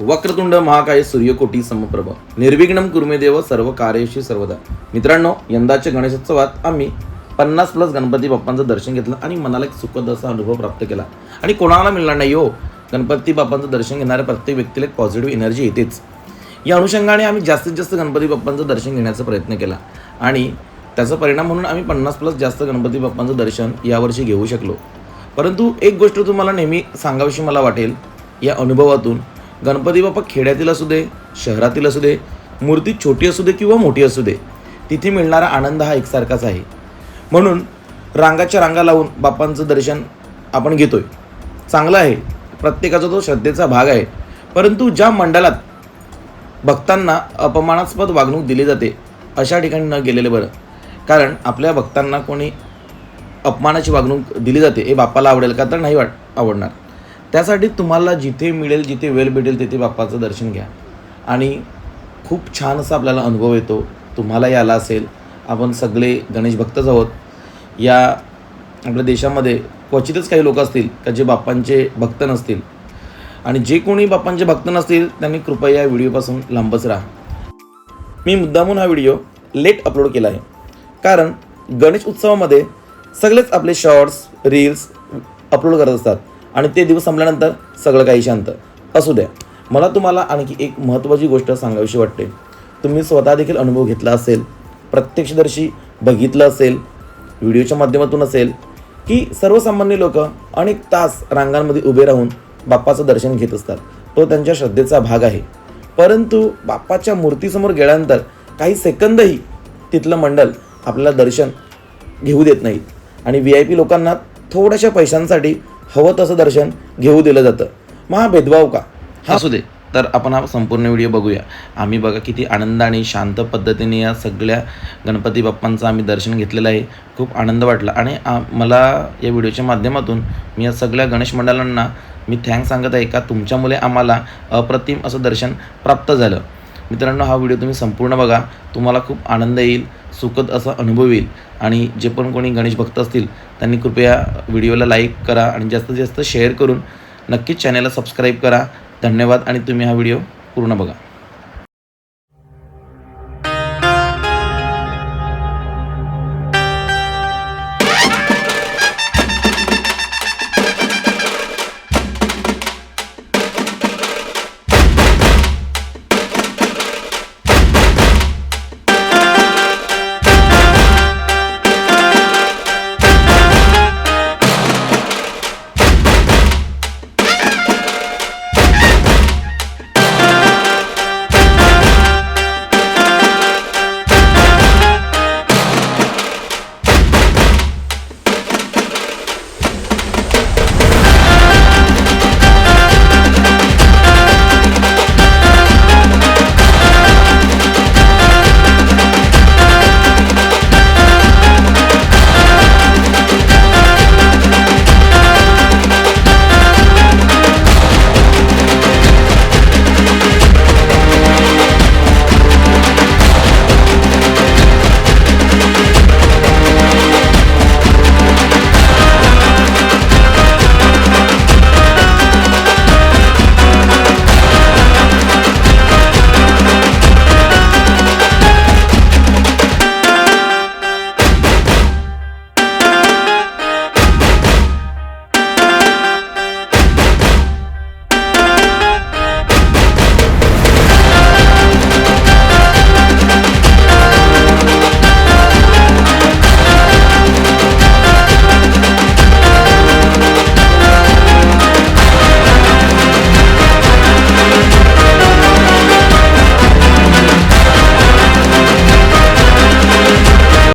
वक्रतुंड महाकाय सूर्यकोटी समप्रभ. निर्विघ्नम कुर्मे देव सर्व कार्यशी सर्वदा. मित्रांनो यंदाच्या गणेशोत्सवात आम्ही पन्नास प्लस गणपती बाप्पांचं दर्शन घेतलं आणि मनाला एक सुखद असा अनुभव प्राप्त केला. आणि कोणाला मिळणार नाही हो गणपती बाप्पांचं दर्शन घेणाऱ्या प्रत्येक व्यक्तीला एक पॉझिटिव्ह एनर्जी येतेच. या अनुषंगाने आम्ही जास्तीत जास्त गणपती बाप्पांचं दर्शन घेण्याचा प्रयत्न केला. आणि त्याचा परिणाम म्हणून आम्ही पन्नास प्लस जास्त गणपती बाप्पांचं दर्शन यावर्षी घेऊ शकलो. परंतु एक गोष्ट तुम्हाला नेहमी सांगावीशी मला वाटेल या अनुभवातून गणपती बाप्पा खेड्यातील असू दे शहरातील असू दे मूर्ती छोटी असू दे किंवा मोठी असू दे तिथे मिळणारा आनंद हा एकसारखाच आहे. म्हणून रांगाच्या रांगा लावून बाप्पांचं दर्शन आपण घेतोय. चांगलं आहे प्रत्येकाचा तो श्रद्धेचा भाग आहे परंतु ज्या मंडळात भक्तांना अपमानास्पद वागणूक दिली जाते अशा ठिकाणी न गेलेले बरं. कारण आपल्या भक्तांना कोणी अपमानाची वागणूक दिली जाते हे बाप्पाला आवडेल का तर नाही वाट आवडणार. त्यासाठी तुम्हाला जिथे मिळेल जिथे वेळ भेटेल तिथे बाप्पाचं दर्शन घ्या. आणि खूप छान असा आपल्याला अनुभव येतो. तुम्हालाही आला असेल. आपण सगळे गणेश भक्तच आहोत. या आपल्या देशामध्ये क्वचितच काही लोक असतील का जे बाप्पांचे भक्त नसतील? आणि जे कोणी बाप्पांचे भक्त नसतील त्यांनी कृपया या व्हिडिओपासून लांबच राहा. मी मुद्दामून हा व्हिडिओ लेट अपलोड केला आहे. कारण गणेश उत्सवामध्ये सगळेच आपले शॉर्ट्स रील्स अपलोड करत असतात. आणि ते दिवस संपल्यानंतर सगळं काही शांत. असू द्या. मला तुम्हाला आणखी एक महत्त्वाची गोष्ट सांगावीशी वाटते. तुम्ही स्वतः देखील अनुभव घेतला असेल प्रत्यक्षदर्शी बघितलं असेल व्हिडिओच्या माध्यमातून असेल की सर्वसामान्य लोक अनेक तास रांगांमध्ये उभे राहून बाप्पाचं दर्शन घेत असतात. तो त्यांच्या श्रद्धेचा भाग आहे. परंतु बाप्पाच्या मूर्तीसमोर गेल्यानंतर काही सेकंदही तिथलं मंडल आपल्याला दर्शन घेऊ देत नाहीत. आणि व्ही आय पी लोकांना थोड्याशा पैशांसाठी हवं तसं दर्शन घेऊ दिलं जातं. मग हा भेदभाव का? हा असू दे. तर आपण हा संपूर्ण व्हिडिओ बघूया. आम्ही बघा किती आनंद आणि शांत पद्धतीने या सगळ्या गणपती बाप्पांचं आम्ही दर्शन घेतलेलं आहे. खूप आनंद वाटला. आणि मला या व्हिडिओच्या माध्यमातून मी या सगळ्या गणेश मंडळांना मी थँक सांगत आहे का? तुमच्यामुळे आम्हाला अप्रतिम असं दर्शन प्राप्त झालं. मित्रांनो हा व्हिडिओ तुम्ही संपूर्ण बघा. तुम्हाला खूप आनंद येईल. सुखद असा अनुभव येईल. आणि जे पण कोणी गणेश भक्त असतील त्यांनी कृपया व्हिडिओला लाईक करा आणि जास्तीत जास्त शेअर करून नक्कीच चॅनलला सबस्क्राईब करा. धन्यवाद आणि तुम्ही हा व्हिडिओ पूर्ण बघा.